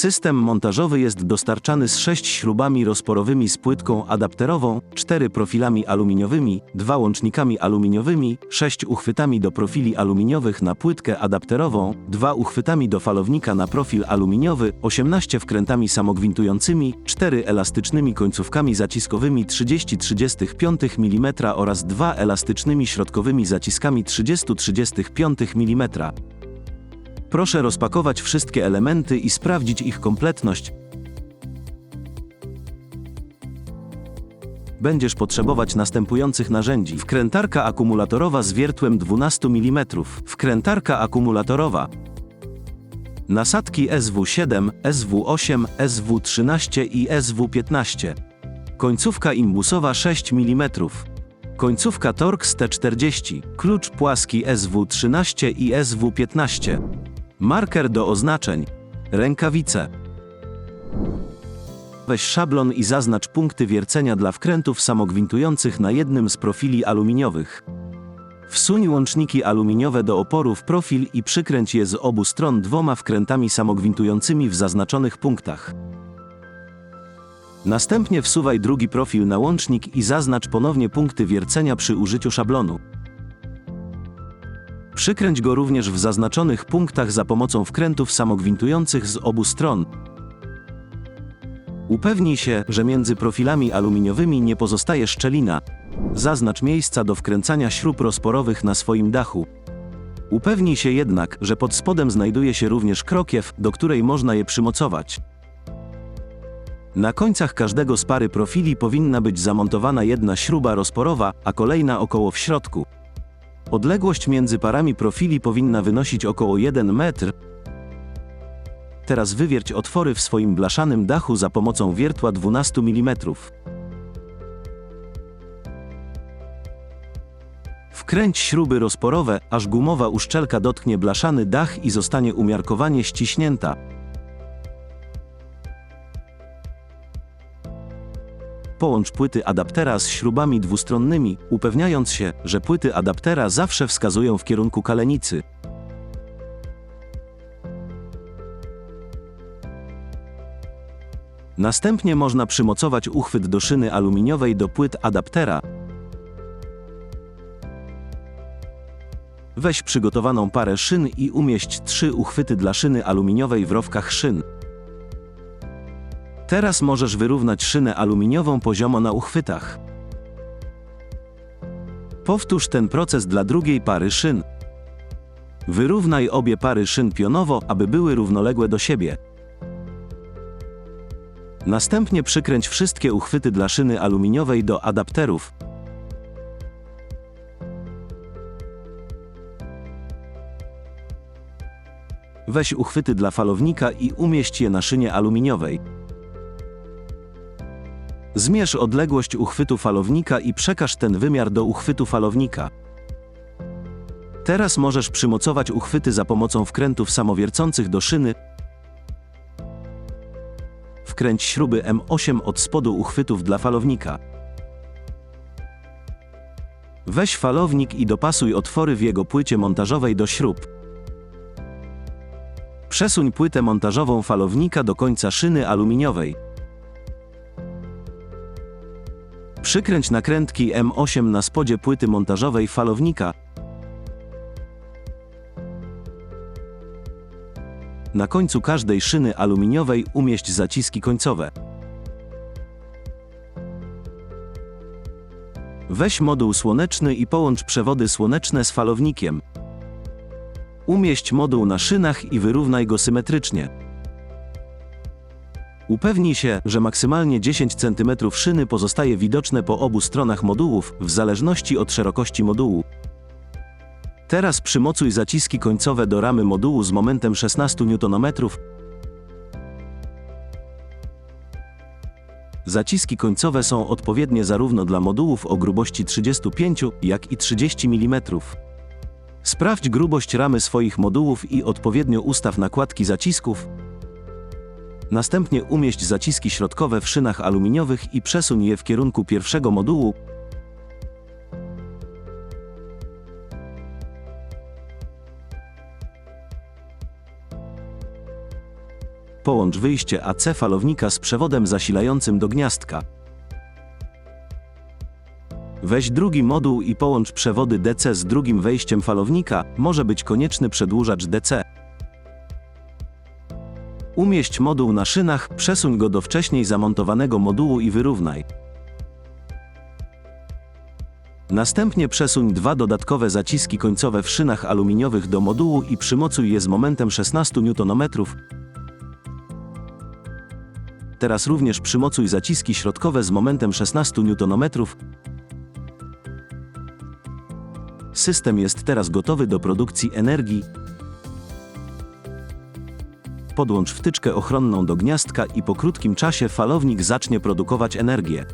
System montażowy jest dostarczany z 6 śrubami rozporowymi z płytką adapterową, 4 profilami aluminiowymi, 2 łącznikami aluminiowymi, 6 uchwytami do profili aluminiowych na płytkę adapterową, 2 uchwytami do falownika na profil aluminiowy, 18 wkrętami samogwintującymi, 4 elastycznymi końcówkami zaciskowymi 30-35 mm oraz 2 elastycznymi środkowymi zaciskami 30-35 mm. Proszę rozpakować wszystkie elementy i sprawdzić ich kompletność. Będziesz potrzebować następujących narzędzi. Wkrętarka akumulatorowa z wiertłem 12 mm. Wkrętarka akumulatorowa. Nasadki SW7, SW8, SW13 i SW15. Końcówka imbusowa 6 mm. Końcówka Torx T40. Klucz płaski SW13 i SW15. Marker do oznaczeń. Rękawice. Weź szablon i zaznacz punkty wiercenia dla wkrętów samogwintujących na jednym z profili aluminiowych. Wsuń łączniki aluminiowe do oporu w profil i przykręć je z obu stron dwoma wkrętami samogwintującymi w zaznaczonych punktach. Następnie wsuwaj drugi profil na łącznik i zaznacz ponownie punkty wiercenia przy użyciu szablonu. Przykręć go również w zaznaczonych punktach za pomocą wkrętów samogwintujących z obu stron. Upewnij się, że między profilami aluminiowymi nie pozostaje szczelina. Zaznacz miejsca do wkręcania śrub rozporowych na swoim dachu. Upewnij się jednak, że pod spodem znajduje się również krokiew, do której można je przymocować. Na końcach każdego z pary profili powinna być zamontowana jedna śruba rozporowa, a kolejna około w środku. Odległość między parami profili powinna wynosić około 1 metr. Teraz wywierć otwory w swoim blaszanym dachu za pomocą wiertła 12 mm. Wkręć śruby rozporowe, aż gumowa uszczelka dotknie blaszany dach i zostanie umiarkowanie ściśnięta. Połącz płyty adaptera z śrubami dwustronnymi, upewniając się, że płyty adaptera zawsze wskazują w kierunku kalenicy. Następnie można przymocować uchwyt do szyny aluminiowej do płyt adaptera. Weź przygotowaną parę szyn i umieść trzy uchwyty dla szyny aluminiowej w rowkach szyn. Teraz możesz wyrównać szynę aluminiową poziomo na uchwytach. Powtórz ten proces dla drugiej pary szyn. Wyrównaj obie pary szyn pionowo, aby były równoległe do siebie. Następnie przykręć wszystkie uchwyty dla szyny aluminiowej do adapterów. Weź uchwyty dla falownika i umieść je na szynie aluminiowej. Zmierz odległość uchwytu falownika i przekaż ten wymiar do uchwytu falownika. Teraz możesz przymocować uchwyty za pomocą wkrętów samowiercących do szyny. Wkręć śruby M8 od spodu uchwytów dla falownika. Weź falownik i dopasuj otwory w jego płycie montażowej do śrub. Przesuń płytę montażową falownika do końca szyny aluminiowej. Przykręć nakrętki M8 na spodzie płyty montażowej falownika. Na końcu każdej szyny aluminiowej umieść zaciski końcowe. Weź moduł słoneczny i połącz przewody słoneczne z falownikiem. Umieść moduł na szynach i wyrównaj go symetrycznie. Upewnij się, że maksymalnie 10 cm szyny pozostaje widoczne po obu stronach modułów, w zależności od szerokości modułu. Teraz przymocuj zaciski końcowe do ramy modułu z momentem 16 Nm. Zaciski końcowe są odpowiednie zarówno dla modułów o grubości 35, jak i 30 mm. Sprawdź grubość ramy swoich modułów i odpowiednio ustaw nakładki zacisków, Następnie umieść zaciski środkowe w szynach aluminiowych i przesuń je w kierunku pierwszego modułu. Połącz wyjście AC falownika z przewodem zasilającym do gniazdka. Weź drugi moduł i połącz przewody DC z drugim wejściem falownika, może być konieczny przedłużacz DC. Umieść moduł na szynach, przesuń go do wcześniej zamontowanego modułu i wyrównaj. Następnie przesuń dwa dodatkowe zaciski końcowe w szynach aluminiowych do modułu i przymocuj je z momentem 16 Nm. Teraz również przymocuj zaciski środkowe z momentem 16 Nm. System jest teraz gotowy do produkcji energii. Podłącz wtyczkę ochronną do gniazdka i po krótkim czasie falownik zacznie produkować energię.